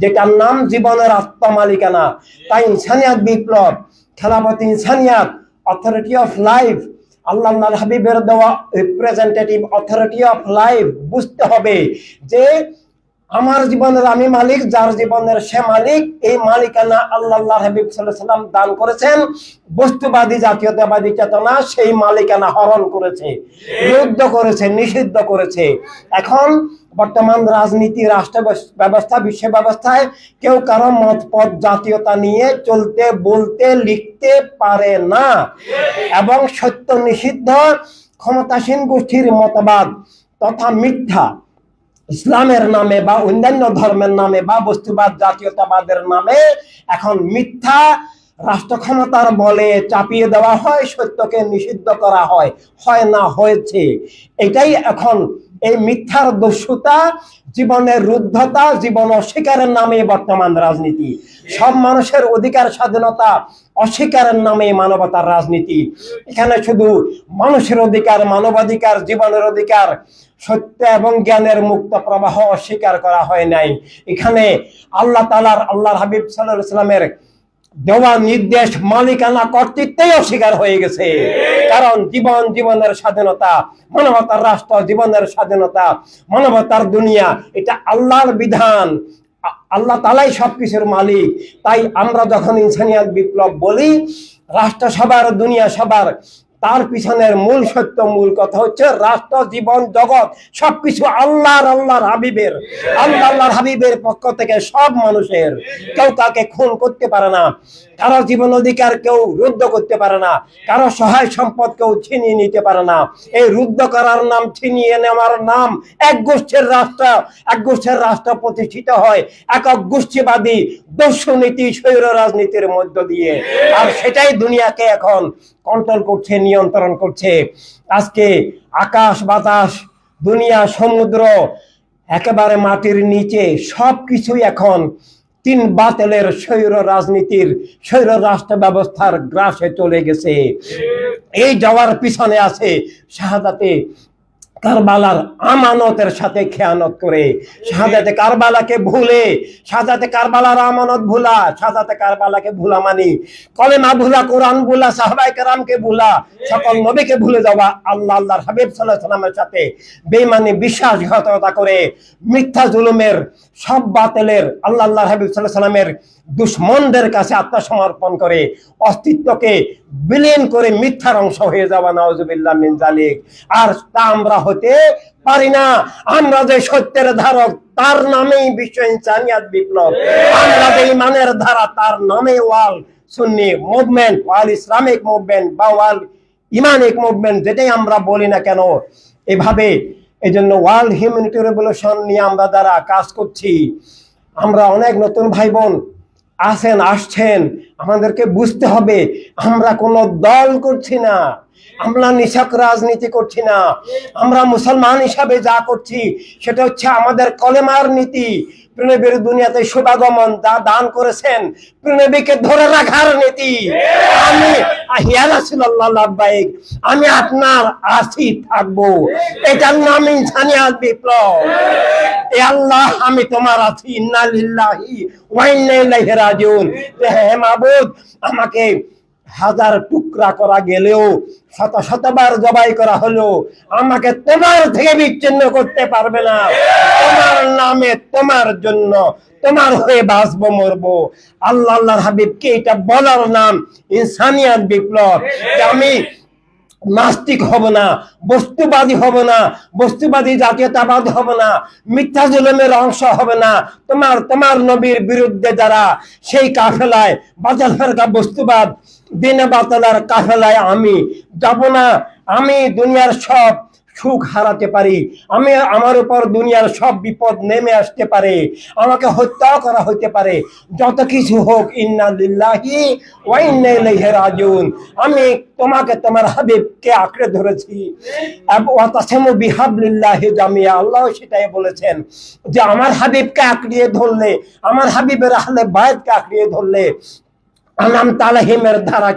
যেটার নাম জীবনের আত্মা মালিকানা। তাই ইনসানিয়াত বিপ্লব, খেলাফত ইনসানিয়াত অথরিটি অফ লাইফ আল্লাহ হাবিবের দেওয়া রিপ্রেজেন্টেটিভ অথরিটি অফ লাইফ বুঝতে হবে যে আমার জীবনের আমি মালিক, যার জীবনের সে মালিক, এই মালিকানা আল্লাহ হাবিব সাল্লাম দান করেছেন। বস্তুবাদী, জাতীয়তাবাদী চেতনা সেই মালিকানা হরণ করেছে বিরুদ্ধ করেছে, নিষিদ্ধ করেছে। এখন বর্তমান রাজনীতি রাষ্ট্র ব্যব- ব্যবস্থা বিশ্ব ব্যবস্থায় কেউ কারও মত, পথ, জাতীয়তা নিয়ে চলতে, বলতে, লিখতে পারে না। এবং সত্য নিষিদ্ধ, ক্ষমতাসীন গোষ্ঠীর মতবাদ তথা মিথ্যা ইসলামের নামে বা অন্যান্য ধর্মের নামে বা বস্তুবাদ, জাতীয়তাবাদের নামে এখন মিথ্যা রাষ্ট্র ক্ষমতার বলে চাপিয়ে দেওয়া হয়, সত্যকে নিষিদ্ধ করা হয়। হয় না, হয়েছে। এটাই এখন এই মিথ্যার দস্যুতা, জীবনের রুদ্ধতা, জীবন অস্বীকারের নামে বর্তমান রাজনীতি। সব মানুষের অধিকার, স্বাধীনতা অস্বীকারের নামে মানবতার রাজনীতি। এখানে শুধু মানুষের অধিকার, মানবাধিকার, জীবনের অধিকার, সত্য এবং জ্ঞানের মুক্ত প্রবাহ অস্বীকার করা হয় নাই। এখানে আল্লাহ তালার আল্লাহর হাবিব সাল্লাহ সাল্লামের দেওয়া নির্দেশ মালিকানা কর্তৃত্বেই অস্বীকার হয়ে গেছে। কারণ জীবন জীবনের স্বাধীনতা, মানবতার রাষ্ট্র জীবনের স্বাধীনতা, মানবতার দুনিয়া, এটা আল্লাহর বিধান। আল্লাহ তালাই সবকিছুর মালিক। তাই আমরা যখন ইনসানিয়াত বিপ্লব বলি, রাষ্ট্র সবার, দুনিয়া সবার তার পিছনের মূল সত্য, মূল কথা হচ্ছে রাষ্ট্র, জীবন, জগৎ, সবকিছু আল্লাহর আল্লাহর হাবিবের। আল্লাহ, আল্লাহর হাবিবের পক্ষ থেকে সব মানুষের। কেউ কাকে খুন করতে পারে না। কারও জীবন অধিকার কেউ রুদ্ধ করতে পারে না। কারও সহায় সম্পদ কেউ ছিনিয়ে নিতে পারে না। এই রুদ্ধ করার নাম, ছিনিয়ে নেওয়ার নাম এক গোষ্ঠীর রাষ্ট্র। এক গোষ্ঠীর রাষ্ট্র প্রতিষ্ঠিত হয় একক গোষ্ঠীবাদী দস্যুনীতি স্বৈর রাজনীতির মধ্য দিয়ে। আর সেটাই দুনিয়াকে এখন কন্ট্রোল করছে নিয়ন্ত্রণ করছে। আজকে আকাশ, বাতাস, দুনিয়া, সমুদ্র, একেবারে মাটির নিচে সব কিছুই এখন তিন বাতেলের স্বৈর রাজনীতির, স্বৈর রাষ্ট্র ব্যবস্থার গ্রাসে চলে গেছে। এই যাওয়ার পিছনে আছে শাহাদাতে কারবালার আমানতের সাথে খেয়ানত করে। শাহাদাতে কারবালাকে ভুলে শাহাদাতে কারবালার আমানত ভুলা শাহাদাতে কারবালাকে ভুলা মানি। কলেমা ভুলা, কোরআন ভুলা সাহাবাই কারামকে ভুলা, সকল নবীকে ভুলে যাওয়া আল্লাহ, আল্লাহর হাবিব সাল্লাহ সাল্লামের সাথে বেমানি বিশ্বাসঘাতকতা করে মিথ্যা জুলুমের, সব বাতিলের আল্লাহ আল্লাহ হাবিব সাল্লাহ সাল্লামের দুশ্মনদের কাছে আত্মসমর্পণ করে, অস্তিত্বকে বিলীন করে মিথ্যার অংশ হয়ে যাওয়া নওয়াজুবিল্লাহ মিন জালিক আর তা আমরা হতে পারি না। আমরা যে সত্যের ধারক, তার নামেই বিশ্ব ইনসানিয়াত বিপ্লব। আমরা যে ইমানের ধারা, তার নামে ওয়াল সুন্নি মুভমেন্ট, ওয়াল ইসলামিক মুভমেন্ট বা ওয়াল ইমানিক মুভমেন্ট যেটাই আমরা বলি না কেন, এভাবে এই জন্য ওয়ার্ল্ড হিউম্যানিটি রেভলিউশন নিয়ে আমরা যারা কাজ করছি, আমরা অনেক নতুন ভাই বোন আসেন আসছেন, আমাদেরকে বুঝতে হবে, আমরা কোনো দল করছি না, আমরা নিছক রাজনীতি করছি না, আমরা মুসলমান হিসাবে যা করছি, সেটা হচ্ছে আমাদের কলেমার নীতি। প্রণবীর দুনিয়াতে শুভাগমন যা দান করেছেন, প্রণবীকে ধরে রাখার নীতি। আমি আমি আপনার আছি থাকব। এটার নাম ইনসানিয়াত বিপ্লব। এ আল্লাহ, আমি তোমার আছি ইন্না ওয়া ইন্না ইলাইহি রাজিউন। হে মাবুদ, আমাকে হাজার টুকরা করা গেলেও, শত শতবার জবাই করা হলো আমাকে তোমার থেকে বিচ্ছিন্ন করতে পারবে না। তোমার নামে তোমার জন্য তোমার হয়ে বাঁচবো, মরবো। আল্লাহ, আল্লাহর হাবিবকে এটা বলার নাম ইনসানিয়াত বিপ্লব। আমি নাস্তিক হব না, বস্তুবাদী হব না, বস্তুবাদী জাতীয়তাবাদ হব না, মিথ্যা জুলুমের অংশ হবে না। তোমার তোমার নবীর বিরুদ্ধে যারা সেই কাফেলায় বাজার ফেরকা বস্তুবাদ, দিনে বাতলার কাফেলায় আমি যাব না। আমি দুনিয়ার সব সুখ হারাতে পারি। আমি আমার উপর দুনিয়ার সব বিপদ নেমে আসতে পারে। আমাকে হত্যা করা হইতে পারে। যত কিছু হোক, ইন্না আমি তোমাকে, তোমার হাবিবকে আঁকড়ে ধরেছি। জামিয়া। আল্লাহ সেটাই বলেছেন যে, আমার হাবিবকে আঁকড়িয়ে ধরলে, আমার হাবিবের আহলে বায়াতকে আঁকড়িয়ে ধরলে, আনাম তালাহিমের ধারা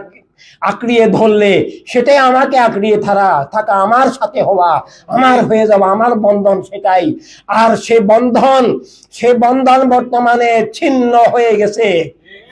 আঁকড়িয়ে ধরলে, সেটাই আমাকে আঁকড়িয়ে থাকা থাকা আমার সাথে হওয়া, আমার হয়ে যাওয়া, আমার বন্ধন সেটাই। আর সে বন্ধন সে বন্ধন বর্তমানে ছিন্ন হয়ে গেছে।